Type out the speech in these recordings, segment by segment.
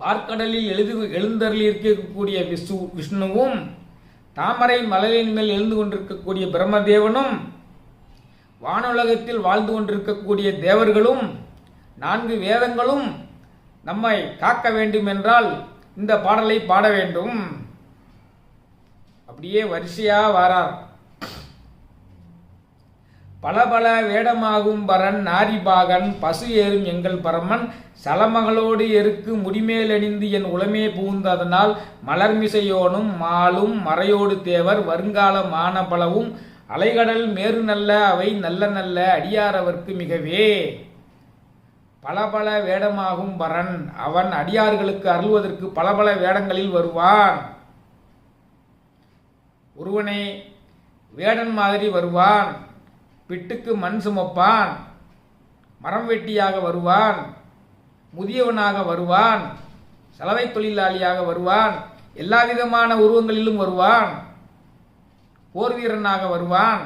பார்க்கடலில் எழுது எழுந்தருளி இருக்கக்கூடிய விஷ்ணு விஷ்ணுவும் தாமரை மலரின் மேல் எழுந்து கொண்டிருக்கக்கூடிய பிரம்மதேவனும் வானுலகத்தில் வாழ்ந்து கொண்டிருக்கக்கூடிய தேவர்களும் நான்கு வேதங்களும் நம்மை காக்க வேண்டும் என்றால் இந்த பாடலை பாட வேண்டும். அப்படியே வரிசையாக வாரார். பல பல வேடமாகும் பரன் நாரிபாகன் பசு ஏறும் எங்கள் பரமன் சலமகளோடு எருக்கு முடிமேலணிந்து என் உளமே புகுந்ததனால் மலர்மிசையோனும் மாலும் மறையோடு தேவர் வருங்கால மானபலவும் அலைகடல் மேறு நல்ல அவை நல்ல நல்ல அடியாரவர்க்கு மிகவே. பல பல வேடமாகும் பரன் அவன் அடியார்களுக்கு அருள்வதற்கு பல பல வேடங்களில் வருவான். ஒருவனே வேடன் மாதிரி வருவான். பிட்டுக்கு மண் சுமப்பான். மரம் வெட்டியாக வருவான். முதியவனாக வருவான். சலவை தொழிலாளியாக வருவான். எல்லா விதமான உருவங்களிலும் வருவான். போர் வீரனாக வருவான்.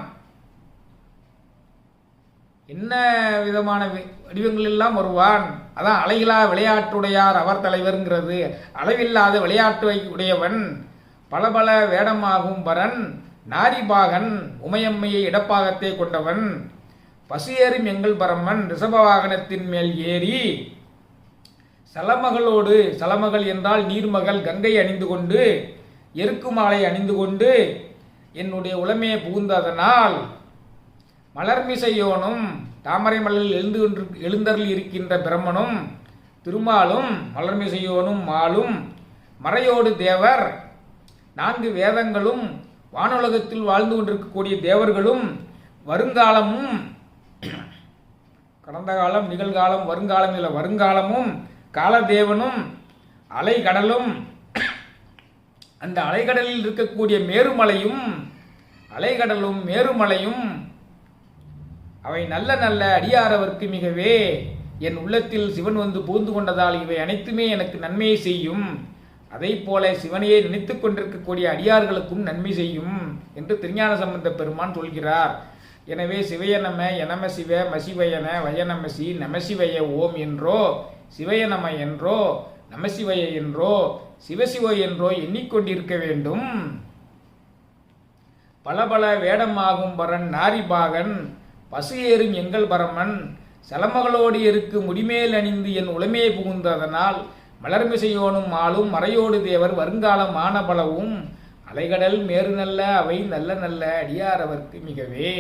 என்ன விதமான வி- வடிவங்களெல்லாம் வருவான்? அதான் அலைகளா விளையாட்டுடையார் அவர் தலைவர்ங்கிறது. அளவில்லாத விளையாட்டு உடையவன். பல பல வேடமாகும் பரன். நாரிபாகன் உமையம்மையை இடப்பாகத்தை கொண்டவன் பசியேறும் எங்கள் பரமன் ரிஷப வாகனத்தின் மேல் ஏறி சலமகளோடு சலமகள் என்றால் நீர்மகள் கங்கை அணிந்து கொண்டு எருக்கு மாலை அணிந்து கொண்டு என்னுடைய உளமையை புகுந்ததனால் மலர்மிசையோனும் தாமரை மலரில் எழுந்து எழுந்தரில் இருக்கின்ற பிரம்மனும் திருமாலும் மலர்மிசையோனும் மாலும் மறையோடு தேவர் நான்கு வேதங்களும் வானுலகத்தில் வாழ்ந்து கொண்டிருக்கக்கூடிய தேவர்களும் வருங்காலமும் கடந்த காலம் நிகழ்காலம் வருங்காலம் இல்லை வருங்காலமும் காலதேவனும் அலைகடலும் அந்த அலைகடலில் இருக்கக்கூடிய மேருமலையும் அலைகடலும் மேருமலையும் அவை நல்ல நல்ல அடியாரவர்க்கு மிகவே என் உள்ளத்தில் சிவன் வந்து பூந்து கொண்டதால் இவை அனைத்துமே எனக்கு நன்மையை செய்யும். அதைப் போல சிவனையே நினைத்துக் கொண்டிருக்கக்கூடிய அடியார்களுக்கும் நன்மை செய்யும் என்று திருஞான சம்பந்த பெருமான் சொல்கிறார். எனவே சிவயநம எனம சிவ மசிவயன வயநமசி நமசிவய ஓம் என்றோ சிவயநம என்றோ நமசிவய என்றோ சிவசிவ என்றோ எண்ணிக்கொண்டிருக்க வேண்டும். பல பல வேடமாகும் பரன் நாரிபாகன் பசு ஏறும் எங்கள் பரமன் சலமகளோடு இருக்கு முடிமேல் அணிந்து என் உளமையை புகுந்ததனால் மலர்மிசையோனும் ஆளும் மறையோடு தேவர் வருங்காலம் ஆனபலவும் அலைகடல் மேறு நல்ல அவை நல்ல நல்ல அடியாரவர்க்கு மிகவே.